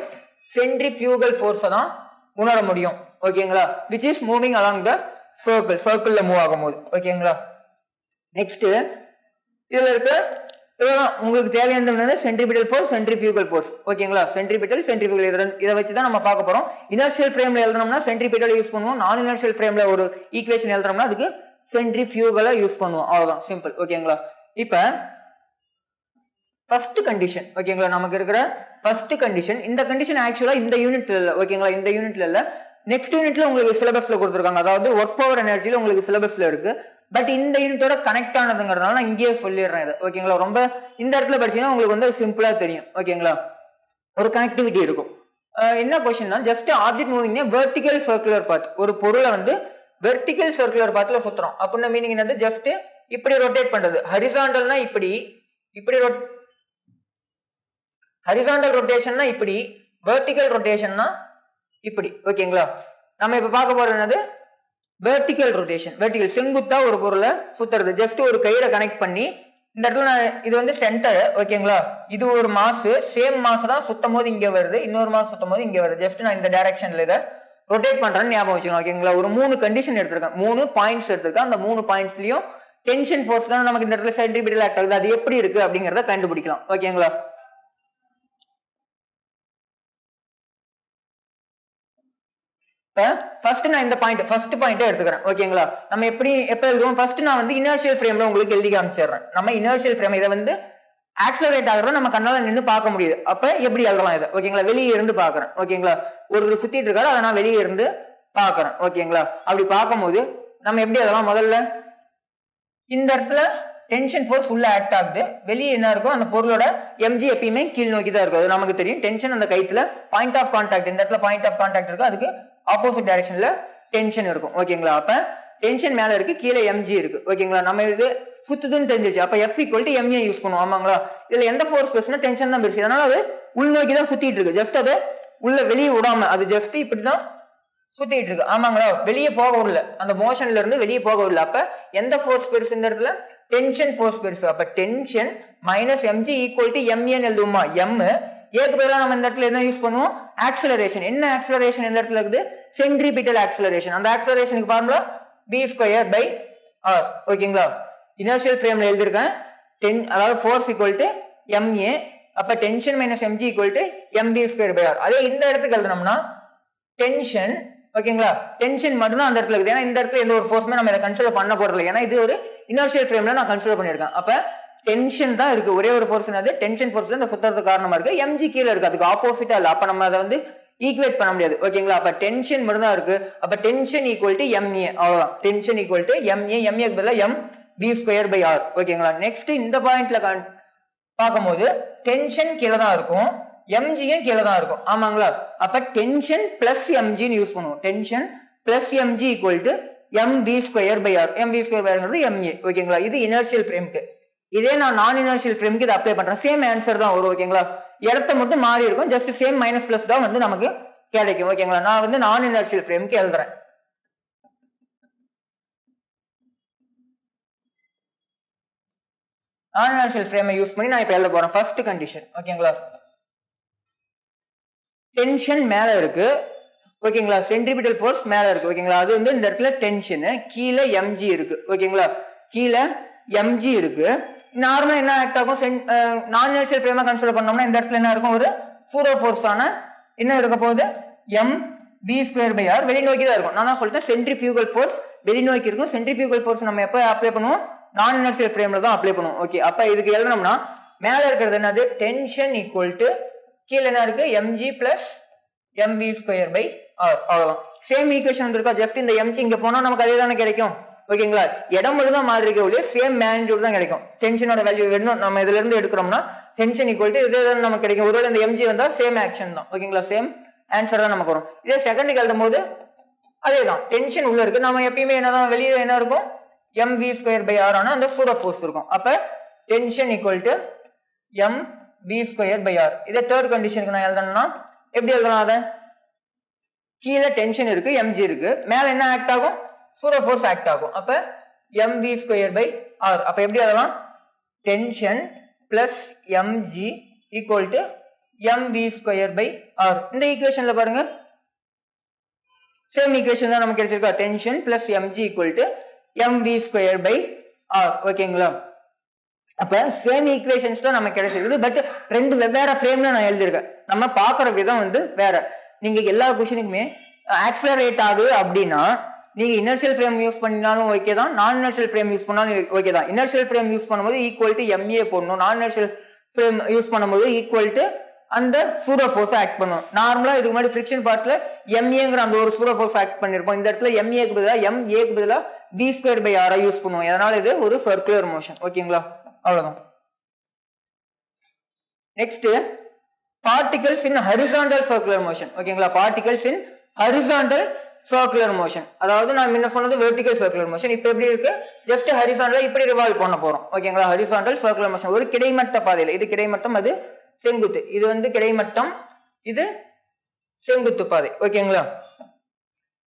சென்ட்ரிஃபியூகல் ஃபோர்ஸை தான் உணர முடியும். ஓகேங்களா which is moving along the circle சர்க்கிளில் மூவ் ஆகும்போது. ஓகேங்களா நெக்ஸ்ட் இதுல இருக்க இதெல்லாம் உங்களுக்கு தேவையானது சென்ட்ரிபிட்டல் ஃபோர்ஸ் சென்ட்ரிபியூகல் ஃபோர்ஸ் ஓகேங்களா? சென்ட்ரிபிட்டல் சென்ட்ரிபியூகல் இதை இதை வச்சு தான் நம்ம பார்க்க போறோம். இனர்ஷியல் ஃப்ரேம்ல எழுதணும்னா சென்ட்ரிபிட்டல் யூஸ் பண்ணுவோம். நான் இனர்ஷியல் ஃப்ரேம்ல ஒரு ஈக்குவேஷன் எழுதுறோம்னா அதுக்கு சென்ட்ரிஃபியூகலை யூஸ் பண்ணுவோம். அவ்வளோதான் சிம்பிள் ஓகேங்களா? இப்போ ஃபர்ஸ்ட் கண்டிஷன் ஓகேங்களா? நமக்கு இருக்கிற ஃபர்ஸ்ட் கண்டிஷன் இந்த கண்டிஷன் ஆக்சுவலா இந்த யூனிட்ல இல்லை. ஓகேங்களா? இந்த யூனிட்ல இல்லை. நெக்ஸ்ட் யூனிட்ல உங்களுக்கு சிலபஸ்ல கொடுத்துருக்காங்க. அதாவது ஒர்க் பவர் எனர்ஜியில் உங்களுக்கு சிலபஸ்ல இருக்கு. பட் இந்த யூனிட்டோட கனெக்ட் ஆனதுங்கிறதுனால நான் இங்கேயே சொல்லிடுறேன் இது. ஓகேங்களா ரொம்ப இந்த இடத்துல படிச்சீங்கன்னா உங்களுக்கு வந்து சிம்பிளா தெரியும். ஓகேங்களா ஒரு கனெக்டிவிட்டி இருக்கும். என்ன கொஸ்டின்னா ஜஸ்ட் ஆப்ஜெக்ட் மூவிங்னா வெர்டிகல் சர்க்குலர் பாத் ஒரு பொருளை வந்து வெர்டிகல் சர்க்குலர் பாத்ல சுத்துறோம். அப்படின்னா மீனிங் என்னது? ஜஸ்ட் இப்படி ரொட்டேட் பண்றது. ஹரிசாண்டல்னா இப்படி இப்படி ரொட் ஹரிசாண்டல் ரொட்டேஷன்னா இப்படி வெர்டிகல் ரொட்டேஷன்னா இப்படி. ஓகேங்களா நம்ம இப்ப பார்க்க போறது என்னது? வெர்டிகல் ரொட்டேஷன் வெர்டிகல் செங்குத்தா ஒரு பொருளை சுத்துறது. ஜஸ்ட் ஒரு கயிறை கனெக்ட் பண்ணி இந்த இடத்துல நான் இது வந்து சென்டர் ஓகேங்களா இது ஒரு மாசு சேம் மாசு தான் சுத்தும் போது இங்க வருது இன்னொரு மாசம் சுத்தும் போது இங்க வருது. ஜஸ்ட் நான் இந்த டைரக்ஷன்ல இதை ரொட்டேட் பண்றேன்னு ஞாபகம் வச்சுக்கணும் ஓகேங்களா ஒரு மூணு கண்டிஷன் எடுத்திருக்கேன். மூணு பாயிண்ட்ஸ் எடுத்திருக்கேன். அந்த மூணு பாயிண்ட்ஸ்லயும் டென்ஷன் ஃபோர்ஸ் தான் நமக்கு இந்த இடத்துல சென்ட்ரிபிடல் ஆக்ட் ஆகுது. அது எப்படி இருக்கு அப்படிங்கறத கண்டுபிடிக்கலாம் ஓகேங்களா ஃபர்ஸ்ட் நான் இந்த பாயிண்ட் ஃபர்ஸ்ட் பாயிண்ட்டே எடுத்துக்கிறேன். ஓகேங்களா நம்ம எப்படி எப்போ எழுதுவோம்? ஃபர்ஸ்ட் நான் வந்து இனர்ஷியல் ஃப்ரேம்ல உங்களுக்கு எழுதி காமிச்சிடுறேன். நம்ம இனர்ஷியல் ஃப்ரேம் இதை வந்து ஆக்சலரேட் ஆகிறத நம்ம கண்ணால நின்று பார்க்க முடியுது. அப்ப எப்படி எழுதலாம் இதை? ஓகேங்களா வெளியே இருந்து பாக்குறேன் ஓகேங்களா ஒருத்தர் சுத்திட்டு இருக்காரு அதை நான் வெளியே இருந்து பாக்குறேன் ஓகேங்களா அப்படி பார்க்கும்போது நம்ம எப்படி எழுதலாம்? முதல்ல இந்த இடத்துல டென்ஷன் ஃபோர்ஸ் ஃபுல்லாக ஆக்ட் ஆகுது. வெளியே என்ன இருக்கும் அந்த பொருளோட எம்ஜி எப்பயுமே கீழ் நோக்கி தான் இருக்கும். அது நமக்கு தெரியும். டென்ஷன் அந்த கைத்துல பாயிண்ட் ஆஃப் கான்டாக்ட் இந்த இடத்துல பாயிண்ட் ஆஃப் கான்டாக்ட் இருக்கும் அதுக்கு ஆப்போசிட் டைரக்ஷன்ல டென்ஷன் இருக்கும். ஓகேங்களா அப்ப டென்ஷன் மேல இருக்கு கீழே எம்ஜி இருக்கு. ஓகேங்களா நம்ம இது சுத்துதுன்னு தெரிஞ்சிச்சு அப்ப F equal to MA use பண்ணுவோம். ஆமாங்களா? இதுல எந்த ஃபோர்ஸ் பெருசுனா டென்ஷன் தான் பெருசு அதனால அது உள்நோக்கி தான் சுத்திட்டு இருக்கு. ஜஸ்ட் அதை உள்ள வெளியே விடாம அது ஜஸ்ட் இப்படிதான் சுத்திட்டு இருக்கு. ஆமாங்களா? வெளியே போக விடல. அந்த மோஷன்ல இருந்து வெளியே போக விடல. அப்ப எந்த ஃபோர்ஸ் பெருசு இந்த இடத்துல? டென்ஷன் ஃபோர்ஸ் பெருசு. அப்ப tension minus MG equal to எம்ஏன்னு எழுதுவோமா? எம் ஏக்கு பேரா நம்ம இந்த இடத்துல என்ன யூஸ் பண்ணுவோம்? ஆக்சலரேஷன் என்ன ஆக்சலரேஷன் இந்த இடத்துல இருக்குது? சென்ட்ரிபிட்டல் ஆக்சலரேஷன் அந்த ஆக்சலரேஷனுக்கு formula V square by R ஓகேங்களா இனர்ஷியல் ஃப்ரேம்ல எழுதியிருக்கேன். டென் அதாவது ஃபோர்ஸ் ஈக்குவல் டு எம்ஏ அப்ப tension minus MG equal to MV square by R அதே இந்த இடத்துக்கு எழுதினோம்னா டென்ஷன் ஓகேங்களா டென்ஷன் மட்டும் தான் அந்த இடத்துல இருக்குது. ஏன்னா இந்த இடத்துல எந்த ஒரு ஃபோர்ஸுமே நம்ம இதை கன்சிடர் பண்ண போறதில்லை. ஏன்னா இது ஒரு இனர்ஷியல் ஃப்ரேம்ல நான் கன்சிடர் பண்ணியிருக்கேன். அப்ப டென்ஷன் தான் இருக்கு. ஒரே ஒரு ஃபோர்ஸ் என்னது? டென்ஷன் ஃபோர்ஸ் தான் இந்த சுத்தறதுக்கு காரணமா இருக்கு. எம்ஜி கீழே இருக்கு. அதுக்கு ஆப்போசிட்டா இல்ல. அப்ப நம்ம அதை வந்து ஈக்குவேட் பண்ண முடியாது. ஓகேங்களா அப்ப டென்ஷன் மட்டும் தான் இருக்கு. அப்ப டென்ஷன் ஈக்குவல் டு எம்ஏ அவ்வளவுதான். டென்ஷன் ஈக்குவல் டு எம்ஏ எம்ஏக்கு பதிலாக M V square by R ஓகேங்களா நெக்ஸ்ட் இந்த பாயிண்ட்ல பார்க்கும்போது டென்ஷன் கீழே தான் இருக்கும். எம்ஜியும் கீழே தான் இருக்கும். ஆமாங்களா? அப்ப டென்ஷன் பிளஸ் எம்ஜின்னு யூஸ் பண்ணுவோம். Tension plus MG equal to M V square by R M V square by ஆர்ங்கிறது MA ஓகேங்களா இது இனர்ஷியல் ஃப்ரேம்க்கு இதே நான் நான் இனர்ஷியல் ஃப்ரேம்க்கு இதை அப்ளை பண்றேன். சேம் ஆன்சர் தான் வரும் ஓகேங்களா இடத்த மட்டும் மாறி இருக்கும். ஜஸ்ட் சேம் மைனஸ் பிளஸ் தான் வந்து நமக்கு கிடைக்கும் ஓகேங்களா நான் வந்து நான் இனர்ஷியல் ஃப்ரேம்க்கு எழுதுறேன். நான் இனர்ஷியல் ஃப்ரேமை யூஸ் பண்ணி நான் இப்போ எழுத போறேன். ஃபர்ஸ்ட் கண்டிஷன் ஓகேங்களா டென்ஷன் மேல இருக்கு ஓகேங்களா சென்ட்ரிபிட்டல் ஃபோர்ஸ் மேல இருக்கு ஓகேங்களா அது வந்து இந்த இடத்துல டென்ஷனு கீழே எம்ஜி இருக்கு ஓகேங்களா கீழே எம்ஜி இருக்கு. நார்மலா என்ன ஆக்ட் ஆகும்? நான் நேச்சுரல் ஃப்ரேமா கன்சிடர் பண்ணோம்னா இந்த இடத்துல என்ன இருக்கும்? ஒரு சூரோ ஃபோர்ஸ் ஆன என்ன இருக்க போகுது? M V square by R வெளிநோக்கி தான் இருக்கும். நான் தான் சொல்லிட்டேன் சென்ட்ரிஃபியூகல் ஃபோர்ஸ் வெளிநோக்கி இருக்கும். சென்ட்ரிஃபியூகல் ஃபோர்ஸ் நம்ம எப்போ அப்ளை பண்ணுவோம்? நான் இனர்ஷியல் ஃப்ரேம்ல தான் அப்ளை பண்ணுவோம். ஓகே அப்ப இதுக்கு எழுதணும்னா மேல இருக்கிறது என்னது? டென்ஷன் ஈக்குவல் டு கீழே என்ன இருக்கு? MG plus MV square by R அவ்வளோதான் சேம் ஈக்குவேஷன் இருக்கா ஜஸ்ட் இந்த எம்ஜி இங்க போனா நமக்கு அதே தானே கிடைக்கும்? ஓகேங்களா? இடம் மட்டும் தான் மாறி இருக்க ஒழிய சேம் மேக்னிடியூட் தான் கிடைக்கும். டென்ஷனோட வேல்யூ வேணும். நம்ம இதுல இருந்து எடுக்கிறோம்னா டென்ஷன் ஈக்குவல் இதே தான் நமக்கு கிடைக்கும். ஒருவேளை இந்த எம்ஜி வந்தா சேம் ஆக்ஷன் தான். ஓகேங்களா? சேம் ஆன்சர் தான் நமக்கு வரும். இதே செகண்டுக்கு எழுதும் போது அதே தான் டென்ஷன் உள்ள இருக்கு. நம்ம எப்பயுமே என்னதான் வெளியே என்ன இருக்கும்? M V square by R ஆனா அந்த சூட ஃபோர்ஸ் இருக்கும். அப்ப tension equal to M V square by R இதே தேர்ட் கண்டிஷனுக்கு நான் எழுதணும்னா எப்படி எழுதலாம் அதை? கீழே டென்ஷன் இருக்கு எம்ஜி இருக்கு. மேல என்ன ஆக்ட் ஆகும்? சூரோ ஃபோர்ஸ் ஆக்ட் ஆகும். அப்ப M V square by R அப்ப எப்படி அதெல்லாம் tension plus MG equal to M V square by R இந்த ஈக்குவேஷன்ல பாருங்க. சேம் ஈக்குவேஷன் தான் நமக்கு கிடைச்சிருக்கா. Tension plus MG equal to M V square by R ஓகேங்களா அப்ப சேம் ஈக்குவேஷன்ஸ் தான் நமக்கு கிடைச்சிருக்குது. பட் ரெண்டு வெவ்வேறு ஃப்ரேம்ல நான் எழுதியிருக்கேன். நம்ம பாக்குற விதம் வந்து வேற. நீங்க எல்லா கொஷினுக்குமே ஆக்சலரேட் ஆகுது அப்படின்னா நீங்க இனர்ஷியல் ஃப்ரேம் யூஸ் பண்ணினாலும் ஓகே தான் நான் இனர்ஷியல் ஃப்ரேம் யூஸ் பண்ணாலும் ஓகே தான். இனர்ஷியல் ஃப்ரேம் யூஸ் பண்ணும்போது ஈக்குவல் டு எம்ஏ போடணும். நான் இனர்ஷியல் ஃப்ரேம் யூஸ் பண்ணும்போது ஈக்குவல் டு அந்த சூடோ ஃபோர்ஸ் ஆக்ட் பண்ணும் நார்மலா இதுக்கு முன்னாடி ஃபிரிக்ஷன் பார்ட்ல எம்ஏங்கிற அந்த ஒரு சூடோ ஃபோர்ஸ் ஆக்ட் பண்ணிருப்போம். இந்த இடத்துல எம்ஏக்கு பதிலாக எம் ஏக்கு பதிலாக பி ஸ்கொயர் பை ஆரா யூஸ் பண்ணுவோம். அதனால இது ஒரு சர்க்குலர் மோஷன் ஓகேங்களா அவ்வளவுதான். Next particles in horizontal circular motion ஓகேங்களா particles in horizontal circular motion அதாவது நான் முன்ன சொன்னது? வெர்டிகல் சர்க்குலர் மோஷன் இப்போ எப்படி இருக்கு? ஜஸ்ட் ஹரிசாண்டல் இப்படி ரிவால்வ் பண்ண போறோம். ஓகேங்களா ஹரிசாண்டல் சர்க்குலர் மோஷன் ஒரு கிடைமட்ட பாதையில். இது கிடைமட்டம் அது செங்குத்து. இது வந்து கிடைமட்டம் இது செங்குத்து பாதை. ஓகேங்களா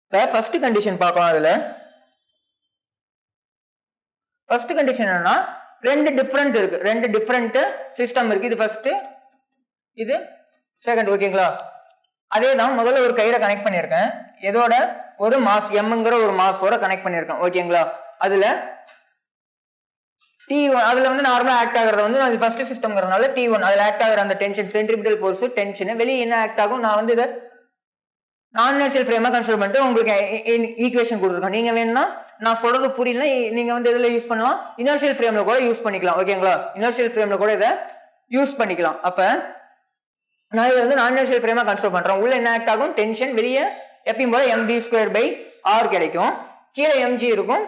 இப்போ ஃபர்ஸ்ட் கண்டிஷன் பார்க்கலாம் அதில். ஃபர்ஸ்ட் கண்டிஷன் என்னன்னா ரெண்டு டிஃப்ரெண்ட் இருக்கு. ரெண்டு டிஃப்ரெண்ட் சிஸ்டம் இருக்கு. இது ஃபர்ஸ்ட் இது செகண்ட் ஓகேங்களா அதே தான் முதல்ல ஒரு கயிறை கனெக்ட் பண்ணியிருக்கேன். இதோட ஒரு மாஸ் எம்ங்கிற ஒரு மாஸோட கனெக்ட் பண்ணியிருக்கேன். ஓகேங்களா அதுல டி ஒன் அதுல வந்து நார்மலா ஆக்ட் ஆகிறது வந்து நான் ஃபர்ஸ்ட் சிஸ்டம்ங்கிறதுனால டி ஒன் அதுல ஆக்ட் ஆகுற அந்த டென்ஷன் சென்ட்ரிபிட்டல் ஃபோர்ஸ் டென்ஷன் வெளியே என்ன ஆக்ட் ஆகும்? நான் வந்து இதை நான் நேச்சுரல் ஃப்ரேமா கன்சிடர் பண்ணிட்டு உங்களுக்கு e, e, e, ஈக்குவேஷன் கொடுத்துருக்கோம் நீங்க வேணும்னா நான் சொல்றது புரியல நீங்க வந்து இதுல யூஸ் பண்ணலாம். இனர்ஷியல் ஃப்ரேம்ல கூட யூஸ் பண்ணிக்கலாம். ஓகேங்களா இனர்ஷியல் ஃப்ரேம்ல கூட இதை யூஸ் பண்ணிக்கலாம். அப்போ நான் இதை வந்து நான் நேச்சுரல் ஃப்ரேமாக கன்சிடர் பண்ணுறோம் உள்ள என்ன ஆக்ட் ஆகும்? டென்ஷன் வெளியே எப்பயும் போல எம்பி ஸ்கொயர் பை ஆர் கிடைக்கும். கீழே எம்ஜி இருக்கும்.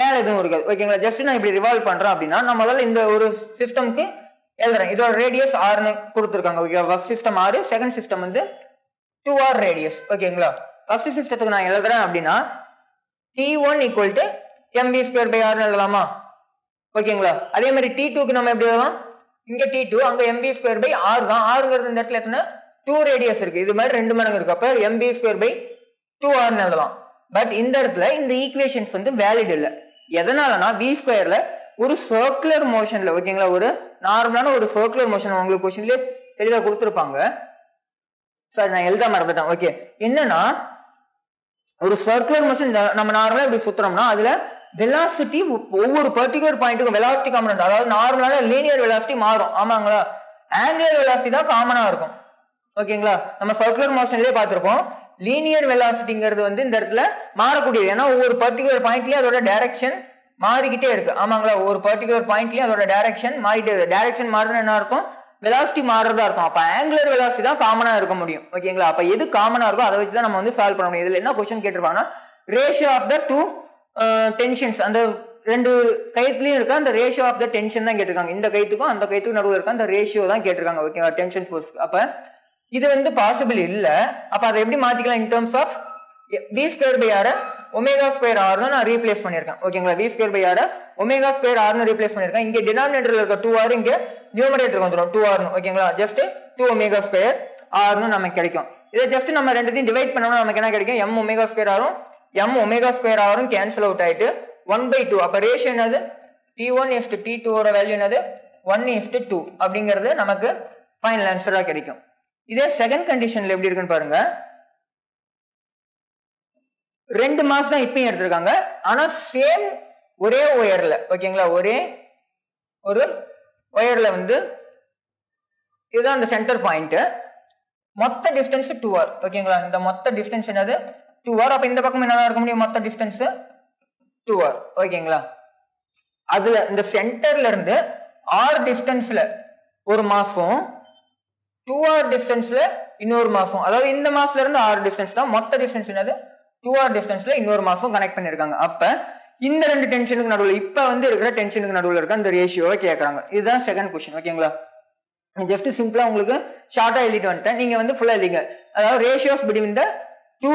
மேலே எதுவும் இருக்காது. ஓகேங்களா ஜஸ்ட் நான் இப்படி ரிவால்வ் பண்ணுறேன் அப்படின்னா நான் முதல்ல இந்த ஒரு சிஸ்டம்க்கு எழுதுறேன். இதோட ரேடியஸ் ஆர்னு கொடுத்துருக்காங்க. Okay first system R second system வந்து டூ ஆர் ரேடியஸ் ஓகேங்களா ஃபர்ஸ்ட் சிஸ்டத்துக்கு நான் எழுதுறேன் அப்படின்னா T one equal to MV square by ஆர்னு எழுதலாமா? ஓகேங்களா அதே மாதிரி டி டூக்கு நம்ம எப்படி எழுதலாம்? இங்க டி டூ அங்க எம்பி ஸ்கொயர் பை ஆர் தான். ஆறுங்கிறது இந்த இடத்துல எத்தனை? டூ ரேடியஸ் இருக்கு. இது மாதிரி ரெண்டு மடங்கு இருக்கு. அப்ப M P square by two ஆர்னு எழுதலாம். பட் இந்த இடத்துல இந்த ஈக்குவேஷன்ஸ் வந்து வேலிட் இல்லை. எதனாலனா வி ஸ்கொயர்ல ஒரு சர்க்குலர் மோஷன்ல ஓகேங்களா ஒரு நார்மலான ஒரு சர்க்குலர் மோஷன் உங்களுக்கு கொஸ்டின்ல தெளிவா கொடுத்துருப்பாங்க. சார் நான் எழுத மறந்துட்டேன். ஓகே என்னன்னா ஒரு சர்க்குலர் மோஷன் நம்ம நார்மலா இப்படி சுத்துறோம்னா அதுல வெலாசிட்டி ஒவ்வொரு பர்டிகுலர் பாயிண்ட்டுக்கும் வெலாசிட்டி காம்பனண்ட் அதாவது நார்மலான லீனியர் வெலாசிட்டி மாறும். ஆமாங்களா? ஆங்குலர் வெலாசிட்டி தான் காமனா இருக்கும். ஓகேங்களா? நம்ம சர்க்குலர் மோஷன்லயே பார்த்திருப்போம். லீனியர் வெலாசிட்டிங்கிறது வந்து இந்த இடத்துல மாறக்கூடியது. ஏன்னா ஒவ்வொரு பர்டிகுலர் பாயிண்ட்லயும் அதோட டைரக்ஷன் மாறிக்கிட்டே இருக்கு. ஆமாங்களா? ஒரு பர்டிகுலர் பாயிண்ட்லயும் அதோட டைரக்ஷன் மாறிட்டே இருக்கு. டைரக்ஷன் மாறுறது என்ன அர்த்தம்? வெலாசிட்டி மாறுறதா இருக்கும் அப்ப ஆங்குலர் வெலாசிட்டி தான் காமனா இருக்க முடியும். ஓகேங்களா? அப்ப எது காமனா இருக்கோ அதை வச்சு தான் நம்ம வந்து சால்வ் பண்ண முடியும். இதுல என்ன question கேட்டிருப்பாங்கன்னா ratio of the two tensions அந்த ரெண்டு கயிற்றுலயும் இருக்க? அந்த ரேஷியோ ஆஃப் த டென்ஷன் தான் கேட்டிருக்காங்க. இந்த கயிற்றுக்கும் அந்த கயிற்றுக்கும் நடுவில் இருக்க? அந்த ரேஷியோ தான் கேட்டிருக்காங்க ஓகேவா டென்ஷன் ஃபோர்ஸ் அப்ப இது வந்து பாசிபிள் இல்ல. அப்ப அதை எப்படி மாத்திக்கலாம் in terms of P square by R omega square ஆர்னு நான் ரீப்ளேஸ் பண்ணிருக்கேன் ஓகேங்களா P square by R omega square ஆர்னு replace பண்ணிருக்கேன் இங்க டினாமினேட்டர்ல இருக்க டூ ஆர் இங்க நியூமரேட்டர் வந்துடும் டூ ஆர்னு ஓகேங்களா ஜஸ்ட் டூ ஒமேகா ஸ்கொயர் ஆர்னு நமக்கு கிடைக்கும். இதை ஜஸ்ட் நம்ம ரெண்டுத்தையும் டிவைட் பண்ணோம்னா நமக்கு என்ன கிடைக்கும்? எம் ஒமேகா ஸ்கொயர் ஆரும் எம் ஒமேகா ஸ்கொயர் ஆரும் கேன்சல் அவுட் ஆயிட்டு ஒன் பை டூ அப்ப ரேஷியோ என்னது? T one is to T டூவோட வேல்யூ என்னது? ஒன் இஸ்ட் டூ அப்படிங்கிறது நமக்கு ஃபைனல் ஆன்சரா கிடைக்கும். இதே செகண்ட் கண்டிஷனில் எப்படி இருக்குன்னு பாருங்க. ரெண்டு மாஸ் தான் இப்பயும் எடுத்திருக்காங்க. ஆனால் சேம் ஒரே ஒயரில் ஓகேங்களா ஒரே ஒரு ஒயரில் வந்து இதுதான் அந்த சென்டர் பாயிண்ட்டு மொத்த டிஸ்டன்ஸ் டூ ஆர் ஓகேங்களா இந்த மொத்த டிஸ்டன்ஸ் என்னது? டூ ஆர் அப்ப இந்த பக்கம் என்னதான் இருக்க முடியும்? மொத்த டிஸ்டன்ஸ் டூ ஆர் ஓகேங்களா அதுல இந்த சென்டர்ல இருந்து ஆர் டிஸ்டன்ஸ்ல ஒரு மாசம் டூ ஆர் டிஸ்டன்ஸ்ல இன்னொரு மாசம். அதாவது இந்த மாசத்துல இருந்து ஆறு டிஸ்டன்ஸ் தான். மொத்த டிஸ்டன்ஸ் என்னது? டூ ஆர் டிஸ்டன்ஸ்ல இன்னொரு மாசம் கனெக்ட் பண்ணிருக்காங்க. அப்ப இந்த ரெண்டு டென்ஷனுக்கு நடுவில் இப்ப வந்து இருக்கிற டென்ஷனுக்கு நடுவில் இருக்க அந்த ரேஷியோவை கேட்கறாங்க இதுதான் செகண்ட் கொஸ்டின் ஓகேங்களா ஜஸ்ட் சிம்பிளா உங்களுக்கு ஷார்ட்டா எழுதிட்டு வந்துட்டேன். நீங்க வந்து ஃபுல்லா எழுதிங்க. அதாவது ratios between the two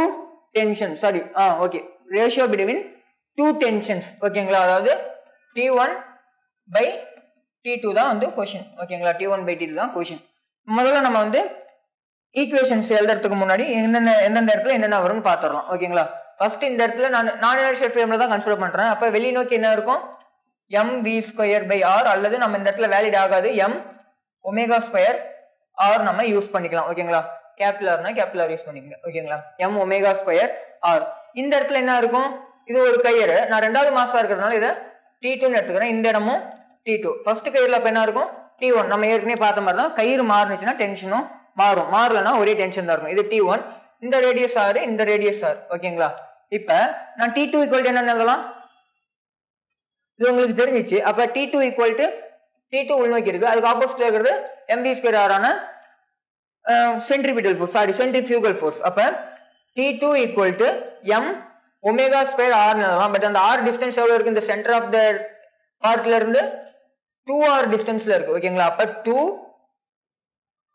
tension sorry ah okay ratio between two tensions ஓகேங்களா அதாவது T one by T two தான் வந்து கொஷின் ஓகேங்களா T one by T two தான் கொஷின் முதல்ல நம்ம வந்து ஈக்குவேஷன்ஸ் எழுதுறதுக்கு முன்னாடி என்னென்ன எந்தெந்த இடத்துல என்னென்ன வரும்னு பார்த்துடலாம் ஓகேங்களா ஃபர்ஸ்ட் இந்த இடத்துல நான் நான் இனர்ஷியல் ஃப்ரேம்ல தான் கன்சிடர் பண்ணுறேன் அப்போ வெளி நோக்கி என்ன இருக்கும்? M V square by R அல்லது நம்ம இந்த இடத்துல வேலிட் ஆகாது. எம் ஒமேகா ஸ்கொயர் ஆர் நம்ம யூஸ் பண்ணிக்கலாம் ஓகேங்களா கேபிட்டல் ஆர்னா யூஸ் பண்ணிக்கோங்க. ஓகேங்களா எம் ஒமேகா ஸ்கொயர் ஆர் இந்த இடத்துல என்ன இருக்கும்? இது ஒரு கயிறு. நான் ரெண்டாவது மாசம் இருக்கிறதுனால இதை டி டூன்னு எடுத்துக்கிறேன். இந்த இடமும் டி டூ ஃபர்ஸ்ட் கயிறுல அப்ப என்ன இருக்கும்? டி ஒன் நம்ம ஏற்கனவே பார்த்த மாதிரி தான் கயிறு மாறுனுச்சுன்னா டென்ஷனும் மாறும். மாறலன்னா ஒரே டென்ஷன் தான் இருக்கும். இது டி ஒன் இந்த ரேடியஸ் ஆறு இந்த ரேடியஸ் ஆறு ஓகேங்களா இப்ப நான் டி டூ ஈக்குவல் என்ன எழுதலாம். இது உங்களுக்கு தெரிஞ்சிச்சு. அப்ப T two equal to T two உள்நோக்கி இருக்கு. அதுக்கு ஆப்போசிட்ல இருக்கிறது MV square ஆரான centripetal force sorry centrifugal force அப்ப T two equal to M omega square ஆர்னு but அந்த ஆர் டிஸ்டன்ஸ் எவ்வளோ இருக்கு? இந்த சென்டர் ஆஃப் த பார்ட்ல இருந்து டூ ஆர் டிஸ்டன்ஸ்ல இருக்கு. ஓகேங்களா அப்ப டூ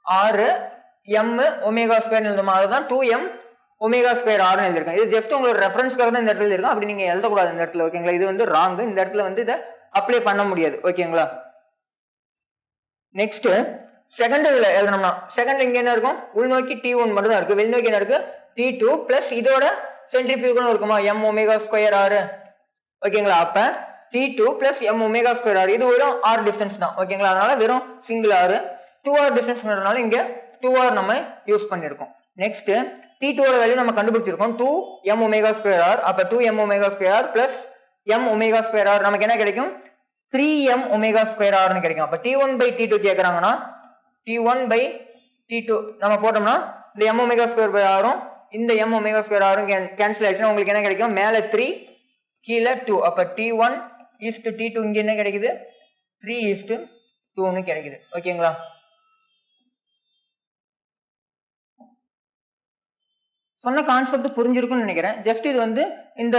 ஆறு எம் ஒமேகா ஸ்கொயர் எழுதுமா அதுதான் டூ எம் ஒமேகா ஸ்கொயர் ஆர்னு எழுதிருக்கேன் இது ஜஸ்ட் உங்களோட ரெஃபரன்ஸ்க்காக தான் இந்த இடத்துல இருக்கும் அப்படி நீங்க எழுதக்கூடாது இந்த இடத்துல. ஓகேங்களா இது வந்து ராங் இந்த இடத்துல வந்து இதை அப்ளை பண்ண முடியாது. ஓகேங்களா நெக்ஸ்ட் செகண்ட் இதுல எழுதணும்னா செகண்ட் இங்க என்ன இருக்கும்? உள்நோக்கி டி ஒன் மட்டும் தான் இருக்கு. வெளிநோக்கி என்ன இருக்கு? டி டூ பிளஸ் இதோட சென்ட்ரிபியூகலும் இருக்குமா? எம் ஒமேகா ஸ்கொயர் ஆறு ஓகேங்களா அப்ப T two plus M omega square R இது வெறும் ஆர் டிஸ்டன்ஸ் தான். ஓகேங்களா அதனால வெறும் சிங்கிள் ஆறு டூ ஆர் டிஸ்டன்ஸ்னால இங்க டூ ஆர் நம்ம யூஸ் பண்ணியிருக்கோம் நெக்ஸ்ட் டி டூவோட வேல்யூ நம்ம கண்டுபிடிச்சிருக்கோம். Two M omega square R அப்ப two M omega square R plus M omega square R நமக்கு என்ன கிடைக்கும்? த்ரீ எம் ஒமேகா ஸ்கொயர் ஆர்னு கிடைக்கும். அப்ப T one by T two கேட்கறாங்கன்னா T one by T two நம்ம போட்டோம்னா இந்த எம் ஒமேகா ஸ்கொயர் பை ஆரும் இந்த எம் ஒமேகா ஸ்கொயர் ஆரும் கேன்சல் ஆயிடுச்சுன்னா உங்களுக்கு என்ன கிடைக்கும்? மேலே த்ரீ கீழே டூ அப்போ T one is to T two இங்கே என்ன கிடைக்குது? த்ரீ ஈஸ்ட்டு டூன்னு கிடைக்குது. ஓகேங்களா சொன்ன கான்செப்ட் புரிஞ்சிருக்கும்னு நினைக்கிறேன். ஜஸ்ட் இது வந்து இந்த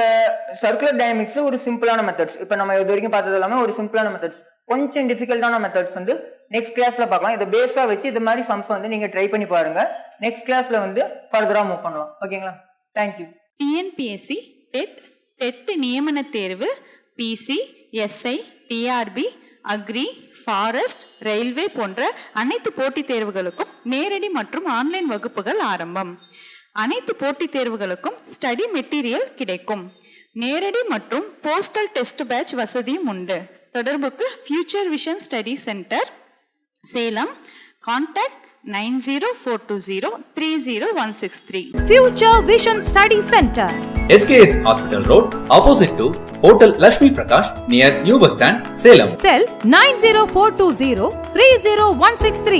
சர்க்குலர் டைனமிக்ஸ்ல ஒரு சிம்பிளான மெத்தட்ஸ் இப்போ நம்ம இது வரைக்கும் பார்த்தது எல்லாமே ஒரு சிம்பிளான மெத்தட்ஸ் கொஞ்சம் டிஃபிகல்ட்டான மெத்தட்ஸ் வந்து நெக்ஸ்ட் கிளாஸ்ல பார்க்கலாம். இதை பேஸா வச்சு இது மாதிரி சம்ஸ் வந்து நீங்க ட்ரை பண்ணி பாருங்க. நெக்ஸ்ட் கிளாஸ்ல வந்து ஃபர்தரா மூவ் பண்ணலாம். ஓகேங்களா தேங்க்யூ டிஎன்பிஎஸ்சி டெட் டெட் நியமன தேர்வு PC SI TRB agri forest railway போன்ற அனைத்து போட்டித் தேர்வுகளுக்கும் நேரடி மற்றும் ஆன்லைன் வகுப்புகள் ஆரம்பம். அனைத்து போட்டித் தேர்வுகளுக்கும் ஸ்டடி மெட்டீரியல் கிடைக்கும். நேரடி மற்றும் போஸ்டல் டெஸ்ட் பேட்ச் வசதியும் உண்டு. தொடர்புக்கு Future Vision Study Centre Salem contact nine zero four two zero three zero one six three Future Vision Study Center. SKS Hospital Road, opposite to Hotel Lakshmi Prakash, near New Bus Stand, Salem. Cell 90420 30163.